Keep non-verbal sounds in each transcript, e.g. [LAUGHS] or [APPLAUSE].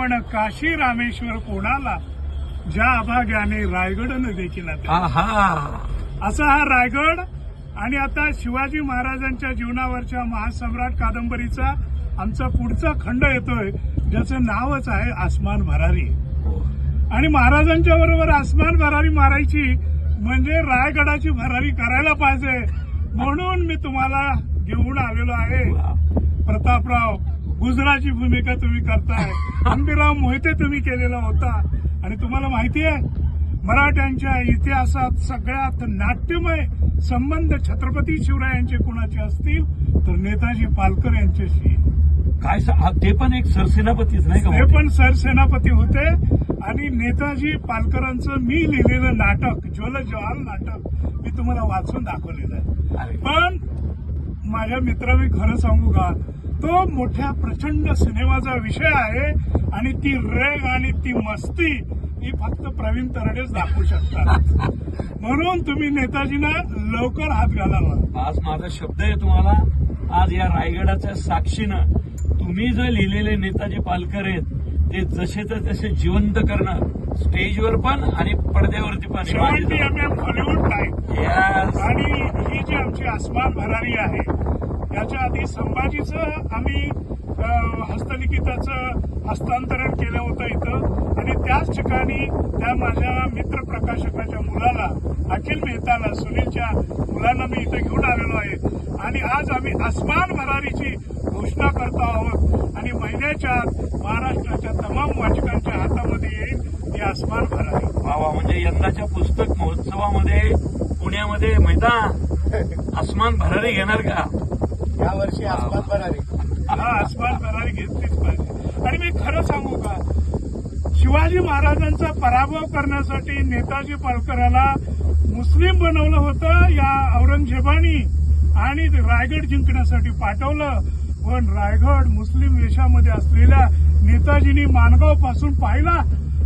वृंदावन काशी रामेश्वर कोणाला? ज्या अभाग्याने रायगडनं देखील असा हा रायगड आणि आता शिवाजी महाराजांच्या जीवनावरच्या महासम्राट कादंबरीचा आमचा पुढचा खंड येतोय ज्याचं नावच आहे आसमान भरारी. आणि महाराजांच्या बरोबर आसमान भरारी मारायची म्हणजे रायगडाची भरारी करायला पाहिजे म्हणून मी तुम्हाला घेऊन आलेलो आहे. प्रतापराव गुजराची भूमिका तुम्ही करताय. [LAUGHS] हंबीराव मोहिते तुम्ही केलेला होता. आणि तुम्हाला माहिती आहे मराठ्यांच्या इतिहासात सगळ्यात नाट्यमय संबंध छत्रपती शिवरायांचे कुणाचे असतील तर नेताजी पालकर यांच्याशी. काय ते पण एक सरसेनापतीच नाही का हे मोठे? पण सरसेनापती होते. आणि नेताजी पालकरांचं मी लिहिलेलं नाटक ज्वल जवाल नाटक मी तुम्हाला वाचून दाखवलेलं आहे. पण माझ्या मित्रा मी खरं सांगू का? तो मोठ्या प्रचंड सिनेमाचा विषय आहे आणि ती रेग आणि ती मस्ती ही फक्त प्रवीण तरडेच दाखवू शकतात. [LAUGHS] म्हणून तुम्ही नेताजींना लवकर हात घालावा. आज माझा शब्द आहे तुम्हाला. आज या रायगडाच्या साक्षीनं तुम्ही जे लिहिलेले नेताजी पालकर आहेत ते जसे तर तसे जिवंत करणं स्टेजवर पण आणि पडद्यावरती पण. हॉलिवूड नाही. आणि ही जी आमची आसमान भरारी आहे याच्या आधी संभाजीचं आम्ही हस्तलिखिताचं हस्तांतरण केलं होतं इथं. आणि त्याच ठिकाणी त्या माझ्या मित्र प्रकाशकाच्या मुलाला अखिल मेहताला सुनीलच्या मुलांना मी इथं घेऊन आलेलो आहे. आणि आज आम्ही आसमान भरारीची घोषणा करतो आहोत. आणि महिन्याच्या महाराष्ट्राच्या तमाम वाचकांच्या हातामध्ये येईल ही आसमान भरारी. वा म्हणजे यंदाच्या पुस्तक महोत्सवामध्ये पुण्यामध्ये मैदा आसमान भरारी घेणार का? या वर्षी आसमान भरारी हा आसमान भरारी घेतलीच पाहिजे. आणि मी खरं सांगू का? शिवाजी महाराजांचा पराभव करण्यासाठी नेताजी पालकराला मुस्लिम बनवलं होतं या औरंगजेबानी आणि रायगड जिंकण्यासाठी पाठवलं. पण रायगड मुस्लिम वेशामध्ये असलेल्या नेताजींनी माणगावपासून पाहिला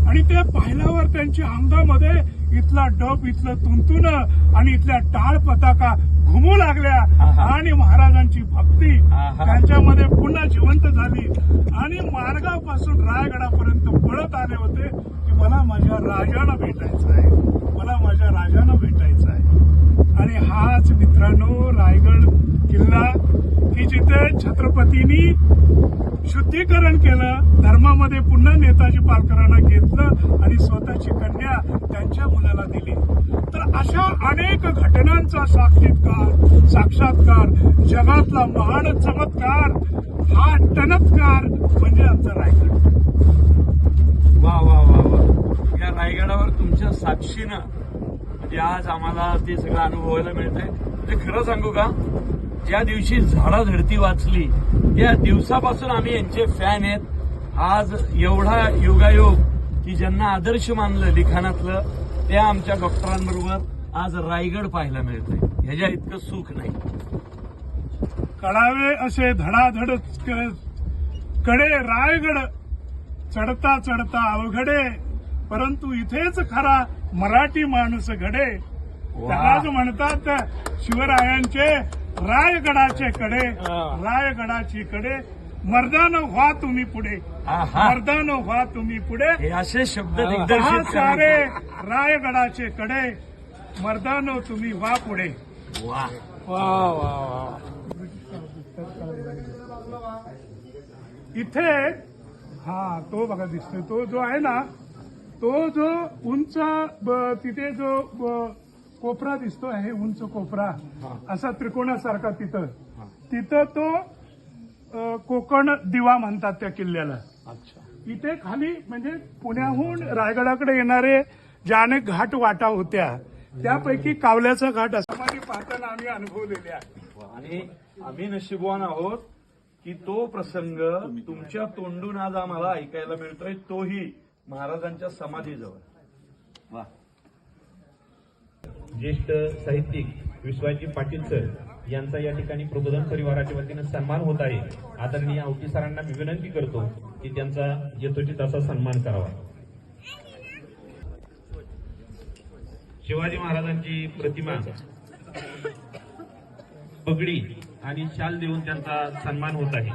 आणि ते पाहिल्यावर त्यांच्या अंगामध्ये इथला डब इथलं तुंतुन आणि इथल्या टाळ पताका घुमू लागल्या. आणि महाराजांची भक्ती. त्यांच्यामध्ये पुन्हा जिवंत झाली आणि मारगावपासून रायगडापर्यंत पळत आले होते की मला माझ्या राजाला भेटायचं आहे मला माझ्या राजाला भेटायचं आहे आणि हाच मित्रांनो रायगड किल्ला की जिथे छत्रपतींनी शुद्धीकरण केलं धर्मामध्ये पुन्हा नेताजी पालकरांना घेतलं आणि स्वतःची कन्या त्यांच्या मुलाला दिली. तर अशा अनेक घटनांचा साक्षीतकार साक्षात्कार जगातला महान चमत्कार हा टनत्कार म्हणजे आमचा रायगड. वा वा वा वा. या रायगडावर तुमच्या साक्षीनं म्हणजे आज आम्हाला ते सगळं अनुभवायला मिळत आहे म्हणजे खरं सांगू का? ज्या दिवशी झाडाझडती वाचली त्या दिवसापासून आम्ही यांचे फॅन आहेत. आज एवढा योगायोग की ज्यांना आदर्श मानलं लिखाणातलं त्या आमच्या डॉक्टरांबरोबर आज रायगड पाहायला मिळतंय. ह्याच्या इतकं सुख नाही. कळावे असे धडाधडकडे रायगड. चढता चढता अवघडे परंतु इथेच खरा मराठी माणूस घडे. त्यालाच म्हणतात शिवरायांचे रायगडाचे कडे रायगडाची कडे मर्दानो व्हा तुम्ही पुढे. मर्दानो व्हा तुम्ही पुढे. असे शब्द दिग्दर्शित सारे. रायगडाचे कडे मर्दानो तुम्ही व्हा पुढे. वा. इथे हा तो बघा दिसतोय. तो जो आहे ना तो जो उंच तिथे जो ब- कोपरा दिसतो आहे उंच कोपरा. असा त्रिकोणासारखा तिथं. तिथं तो कोकण दिवा म्हणतात त्या किल्ल्याला. इथे खाली म्हणजे पुण्याहून रायगडाकडे येणारे ज्या अनेक घाट वाटा होत्या. त्यापैकी कावल्याचा घाट असा. पाहताना आम्ही अनुभवलेले आहे. आणि आम्ही नशीबवान आहोत की तो प्रसंग तुमच्या तोंडून आज आम्हाला ऐकायला मिळतोय तोही महाराजांच्या समाधीजवळ. वा. ज्येष्ठ साहित्यिक विश्वाजी पाटील सर यांचा या ठिकाणी प्रबोधन परिवाराच्या वतीनं सन्मान होत आहे. आदरणीय आवटी सरांना मी विनंती करतो की त्यांचा यथोचित असा सन्मान करावा. शिवाजी महाराजांची प्रतिमा पगडी आणि शाल देऊन त्यांचा सन्मान होत आहे.